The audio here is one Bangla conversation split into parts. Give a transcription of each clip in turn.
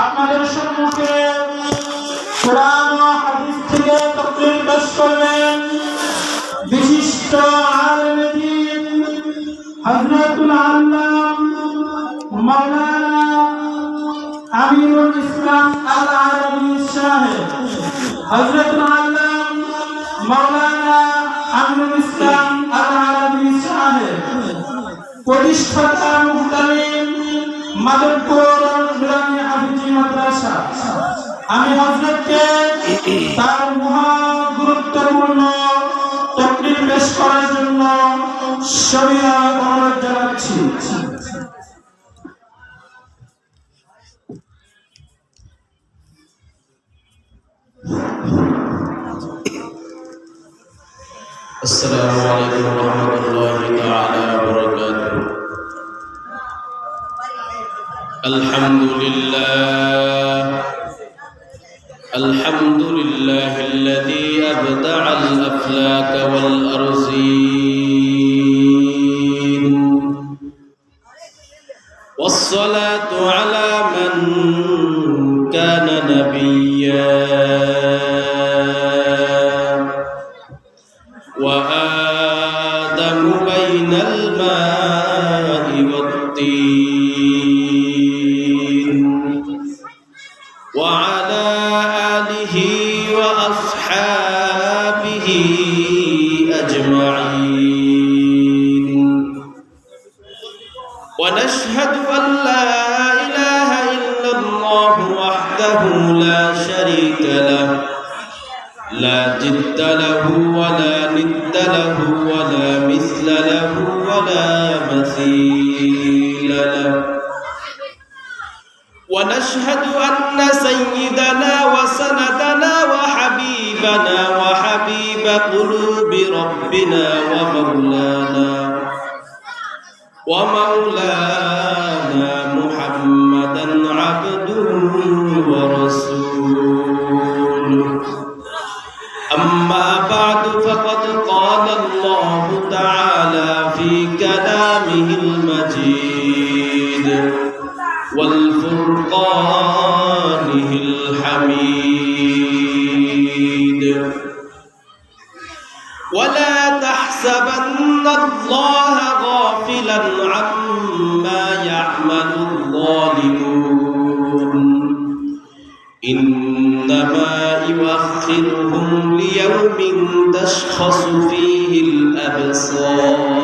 আপনাদের সম্মুখে কোরআন ও হাদিস থেকে তকরির পেশ করবেন। বিশিষ্ট আলেম দ্বীন হযরতুল আল্লাম মাওলানা আমিরুল ইসলাম আল আরবি সাহেব, হযরতুল আল্লাম মাওলানা আমিরুল ইসলাম আল আরবি সাহেব, প্রতিষ্ঠাতা মুহতামিম মাদ্রাসা আমি হযরতকে তার মহা গুরুত্বপূর্ণ তকরির পেশ করার জন্য সবিয়া অনুরোধ জানাচ্ছি السلام عليكم ورحمة الله تعالى وبركاته الحمد لله الحمد لله الذي أبدع الأفلاك والأرزين. والصلاة على من كان نبيا. أجمعين. ونشهد أن لا إله إلا الله وحده لا شريك له لا جد له ولا ند له ولا مثل له ولا مثيل له. ونشهد أن سيدنا وسندنا وحبيبنا وحبيب قلوب ربنا ومولانا ومولانا محمدا عبده ورسوله. أما بعد فقد قال الله تعالى في كلامه المجيد والفرقانه الله غافلا عما يعمل الظالمون إنما يؤخرهم ليوم تشخص فيه الأبصار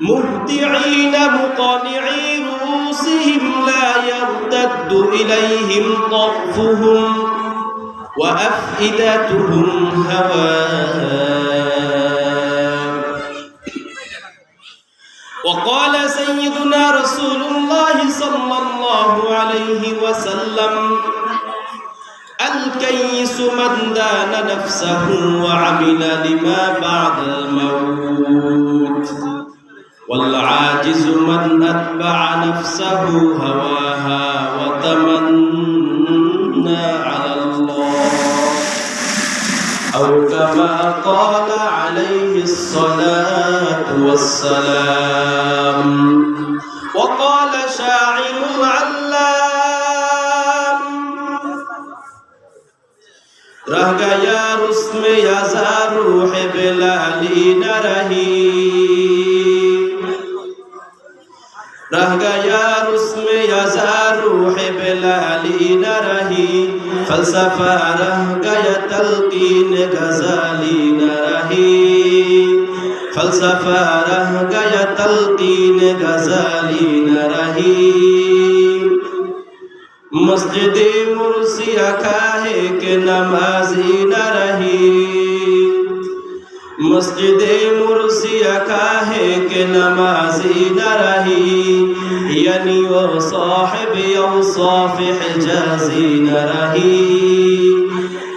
مهطعين مقانعي رؤوسهم لا يرتد إليهم طرفهم وأفئدتهم هواء وقال سيدنا رسول الله صلى الله عليه وسلم الكيس من دان نفسه وعمل لما بعد الموت والعاجز من أتبع نفسه هواها وتمنى أو كما قال عليه الصلاة والسلام. وقال شاعر علام. رہ گیا اس میں زار روح بلالی نہ رہی رہ گیا اس میں زار روح بلالی نہ رہی فسفى رهقي تلقين غزالي نرهي فلسفة رهقي تلقين غزالي نرهي مسجد مرسي کا ہے کہ نمازی نہ رہی مسجد مرسیا کا ہے کہ نمازی نہ رہی یعنی وہ صاحب اوصاف حجازی نہ رہی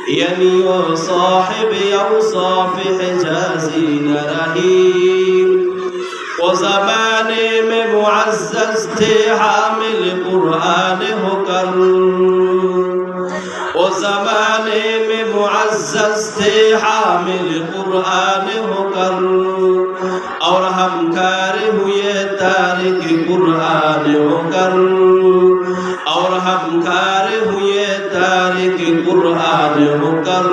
یعنی وہ صاحب اوصاف حجازی نہ رہی وہ زمانے میں معزز تھے حامل قرآن ہو کر معزز थे حامل قرآن होकर और हम कार्य हुए तारिक कुरान होकर और हम कार्य हुए तारिक कुरान होकर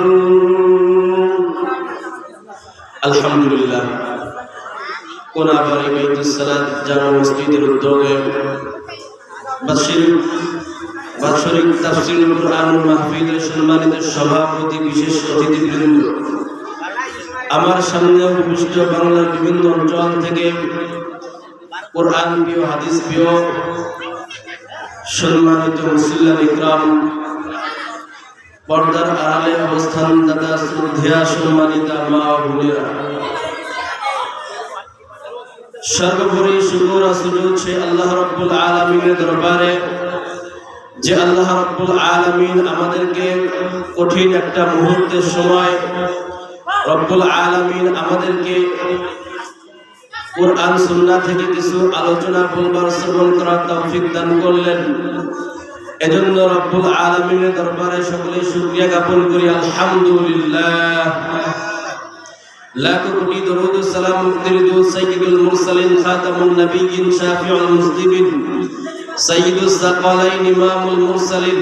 আলহামদুলিল্লাহ কোনাবাড়ি বৈদ্যুৎ সালাদ জামা মসজিদের উদ্যোগে বাসির বাৎসরিক মাহফিলের সম্মানিত সভাপতি, বিশেষ অতিথিবৃন্দ। আমার সামনে উপবিষ্ট বাংলার বিভিন্ন অঞ্চল থেকে প্রিয়, হাদিস প্রিয়, সম্মানিত ইকরাম, পর্দার আড়ালে অবস্থান দাদা শ্রদ্ধেয়া সম্মানিতা মা বোনেরা। সর্বোপরি শুকুর সুজুদ সে আল্লাহ রব্বুল আলমিনের দরবারে যে আল্লাহ রব্বুল আলমিন আমাদেরকে কঠিন একটা মুহূর্তের সময় রব্বুল আলমিন আমাদেরকে থেকে কিছু আলোচনা বলবার শ্রবণ করার তৌফিক দান করলেন। এজন্য রব্বুল আলমিনের দরবারে সকলে শুকরিয়া জ্ঞাপন করি। আলহামদুলিল্লাহ। লাখ কোটি দরুদ সালাম মুরসালিন খাতামুন নবিয়্যিন শাফিউল মুসলিমিন। সাইয়্যিদুস সাকালাইন ইমামুল মুরসালিন,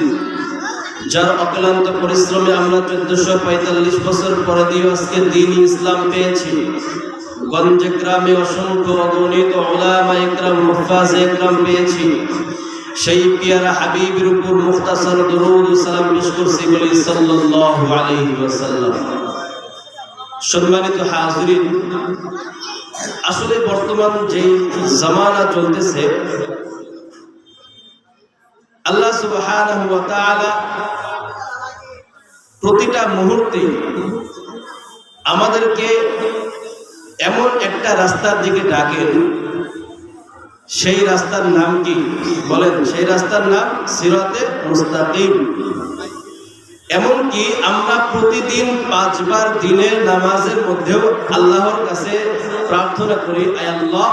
যার অক্লান্ত পরিশ্রমে আমরা চোদ্দশো পঁয়তাল্লিশ বছর পরে দিয়ে আজকে দিন ইসলাম পেয়েছি। গঞ্জে গ্রামে অসংখ্য অগণিত মুফাজ পেয়েছি। সেই পিয়ারা হাবিবের উপর মুখতাসার দরুদ সালাম পেশ করছি বলি সাল্লাল্লাহু আলাইহি ওয়াসাল্লাম। সম্মানিত আসলে বর্তমান যে জামানা চলতেছে আল্লাহ তাআলা প্রতিটা মুহূর্তে আমাদেরকে এমন একটা রাস্তার দিকে ডাকেন সেই রাস্তার নাম কি? বলেন, সেই রাস্তার নাম সিরতে মুস্তাকিম। এমনকি আমরা প্রতিদিন পাঁচবার দিনের নামাজের মধ্যেও আল্লাহর কাছে প্রার্থনা করি, আয় আল্লাহ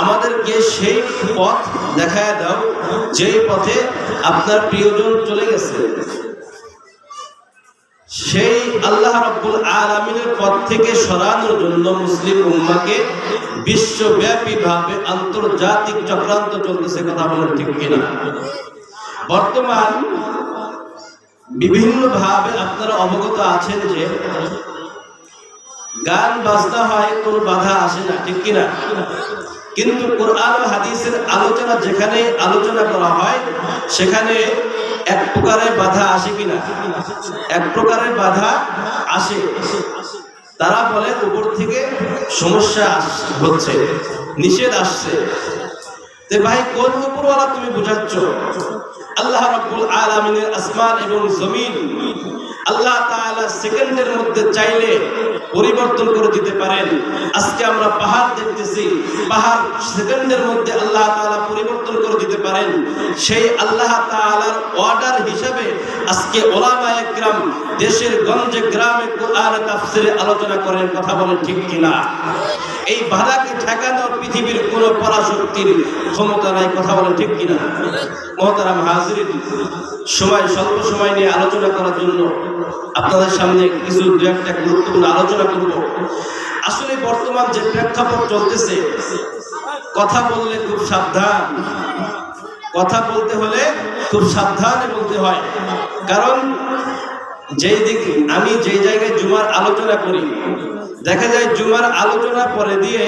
আমাদেরকে সেই পথ দেখায় দাও, যেই পথে আপনার প্রিয়জন চলে গেছে। সেই আল্লাহ রব্বুল আলমিনের পথ থেকে সরানোর জন্য মুসলিম উম্মাকে বিশ্বব্যাপী ভাবে আন্তর্জাতিক চক্রান্ত চলতেছে, কথা বলেন ঠিক কিনা? বর্তমান বিভিন্ন ভাবে আপনারা অবগত আছেন যে গান বাজনা হয়, কোনো বাধা আসে না, ঠিক কিনা? কিন্তু কোরআন হাদিসের আলোচনা যেখানে আলোচনা করা হয়, সেখানে এক প্রকারের বাধা আসে কিনা? এক প্রকারের বাধা আসে। তারা বলে উপর থেকে সমস্যা হচ্ছে, নিষেধ আসছে। তে ভাই, কোন উপরওয়ালা তুমি বুঝাচ্ছ? আল্লাহ রাব্বুল আলামিনের আসমান এবং জমিন। আল্লাহ তাআলা সেকেন্ডের মধ্যে চাইলে পরিবর্তন করে দিতে পারেন। আজকে আমরা পাহাড় দেখতেছি। পাহাড় সেকেন্ডের মধ্যে আল্লাহ তাআলা পরিবর্তন করে দিতে পারেন। সেই আল্লাহ তাআলার অর্ডার হিসাবে আজকে ওলামা একরাম দেশের গঞ্জে, গ্রামে, কোরআন, তাফসিরে আলোচনা করেন। কথা বলেন ঠিক কিনা? এই বাধাকে ঠেকানো পৃথিবীর কোন পরাশক্তির ক্ষমতা নাই। কথা বলেন ঠিক কিনা? মহতারাম হাজরিন, সময়, স্বল্প সময় নিয়ে আলোচনা করার জন্য আপনাদের সামনে কিছু দু একটা গুরুত্বপূর্ণ আলোচনা করব আসলে বর্তমান যে প্রেক্ষাপট চলতেছে, কথা বললে খুব সাবধান। কথা বলতে হলে খুব সাবধানে বলতে হয়। কারণ যেই দিক আমি যেই জায়গায় জুমার আলোচনা করি, দেখা যায় জুমার আলোচনা পরে দিয়ে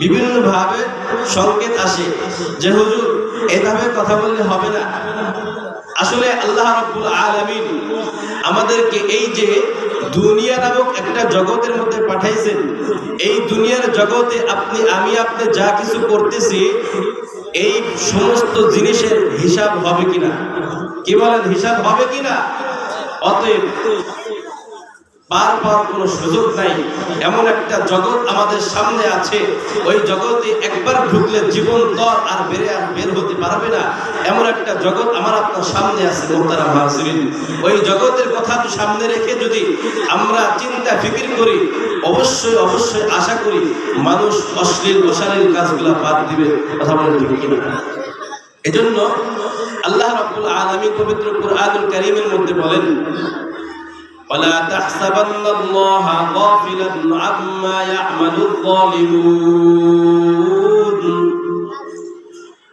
বিভিন্নভাবে সংকেত আসে যে, হুজুর, এভাবে কথা বললে হবে না। আসলে আল্লাহ রাব্বুল আলামিন আমাদেরকে এই যে দুনিয়া নামক একটা জগতের মধ্যে পাঠাইছেন। এই দুনিয়ার জগতে আপনি, আমি আপনি যা কিছু করতেছি, এই সমস্ত জিনিসের হিসাব হবে কিনা? কি বলেন, হিসাব হবে কিনা? অতএব পার পাওয়ার কোনো সুযোগ নাই। এমন একটা জগৎ আমাদের সামনে আছে। ওই জগতে একবার ঢুকলে জীবন তর আর বেড়ে আর বের হতে পারবে না। এমন একটা জগৎ আমার আপনার সামনে আছে ওই জগতের কথা সামনে রেখে যদি আমরা চিন্তা, ফিকির করি, অবশ্যই অবশ্যই আশা করি মানুষ অশ্লীল, অশালীল কাজগুলো বাদ দিবে। কথা বলে দিবে কিনা? এজন্য আল্লাহ রাব্বুল আলামিন পবিত্র কুরআনুল কারীমের মধ্যে বলেন ولا تحسبن الله غافلا عما يعمل الظالمون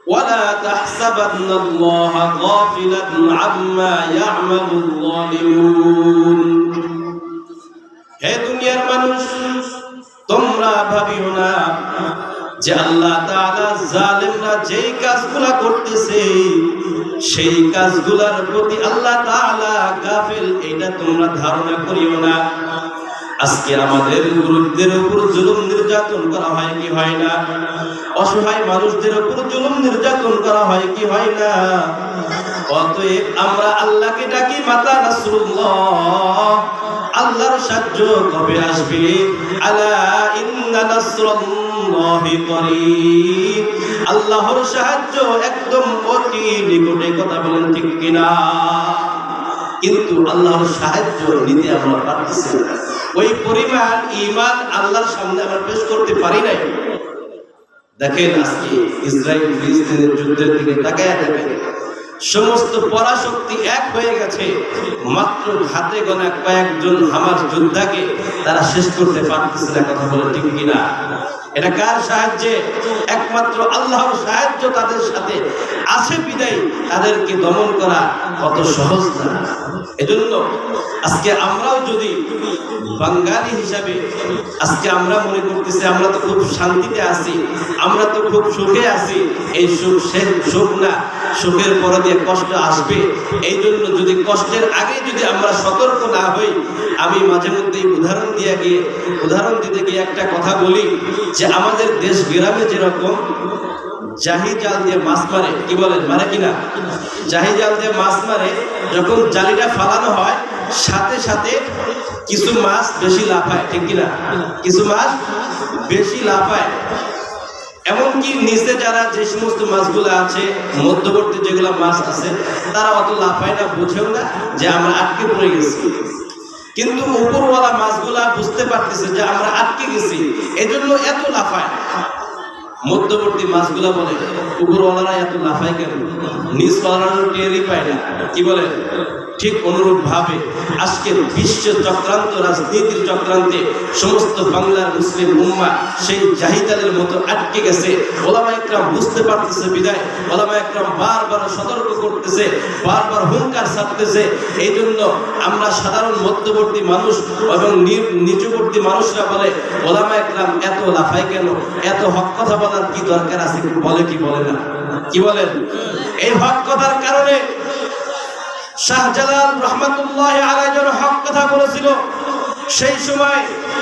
ولا تحسبن الله غافلا عما يعمل الظالمون হে দুনিয়ার মানুষ তোমরা ভাবিও না যে আল্লাহ তাআলা জালেমরা যেই কাজগুলা করতেছে সেই কাজগুলার প্রতি আল্লাহ গাফিল, এটা তোমরা ধারণা করিও না। আজকে আমাদের গুরুদের উপর জুলুম নির্যাতন করা হয় কি হয় না? অসহায় মানুষদের উপর জুলুম নির্যাতন করা হয় কি হয় না? অতএব আমরা আল্লাহকে ডাকি, মাতা রাসূলুল্লাহ। আল্লাহর সাহায্য কবে আসবে? আলা আল্লাহর সাহায্য একদম অতি নিকটে কথা বলেন ঠিক কিনা? কিন্তু আল্লাহর সাহায্য নিতে আমরা পারতেছি ওই পরিমাণ ইমান আল্লাহর সামনে আমরা পেশ করতে পারি নাই। দেখেন আজকে ইসরায়েল ফিলিস্তিনের যুদ্ধের দিকে তাকায় দেখেন। সমস্ত পরাশক্তি এক হয়ে গেছে। মাত্র হাতে গোনা কয়েকজন হামাস যোদ্ধাকে তারা শেষ করতে পারতেছে না, কথা বলে ঠিক কিনা? এটা কার সাহায্যে? একমাত্র আল্লাহর সাহায্য তাদের সাথে আছে বিদায়, তাদেরকে দমন করা অত সহজ না। এজন্য আজকে আমরাও যদি বাঙালি হিসাবে, আজকে আমরা মনে করতেছি আমরা তো খুব শান্তিতে আছি, আমরা তো খুব সুখে আছি, এই সুখ সুখ না, সুখের পর দিয়ে কষ্ট আসবে এই জন্য যদি কষ্টের আগে যদি আমরা সতর্ক না হই, আমি মাঝে মধ্যে উদাহরণ দিয়ে গিয়ে, উদাহরণ দিতে গিয়ে একটা কথা বলি, যে আমাদের দেশ গ্রামে যেরকম জাহি জাল দিয়ে মাছ মারে, কি বলেন, মারে কিনা? জাহি জাল দিয়ে মাছ মারে, যখন জালিটা ফালানো হয়, সাথে সাথে কিছু মাছ বেশি লাফায়, ঠিক কিনা? কিছু মাছ বেশি লাফায়। এমনকি নিচে যারা যে সমস্ত মাছগুলো আছে, মধ্যবর্তী যেগুলো মাছ আছে, তারা অত লাফায় না, বুঝেও না যে আমরা আটকে পড়ে গেছি। কিন্তু উপরওয়ালা মাছগুলা বুঝতে পারতেছে যে আমরা আটকে গেছি, এজন্য এত লাফায়। মধ্যবর্তী মাছগুলা বলে, উপরওয়ালারা এত লাফায় কেন? নিচওয়ালারা টেরই পায় না। কি বলে? ঠিক অনুরূপ ভাবে আজকের বিশ্ব চক্রান্ত, রাজনীতির চক্রান্তে সমস্ত বাংলার মুসলিম উম্মা সেই জাহিদালের মতো আটকে গেছে। ওলামা একরাম বুঝতে পারতেছে বিদায়। ওলামা একরাম বারবার সতর্ক করতেছে, বারবার হুঙ্কার ছাড়তেছে। এই জন্য আমরা সাধারণ মধ্যবর্তী মানুষ এবং নিচুবর্তী মানুষরা বলে ওলামা একরাম এত লাফায় কেন? এত হক কথা বলার কি দরকার আছে? বলে কি বলে না? কি বলেন? এই হক কথার কারণে শাহজালাল রহমতুল্লাহ আলাই হক কথা বলেছিল। সেই সময়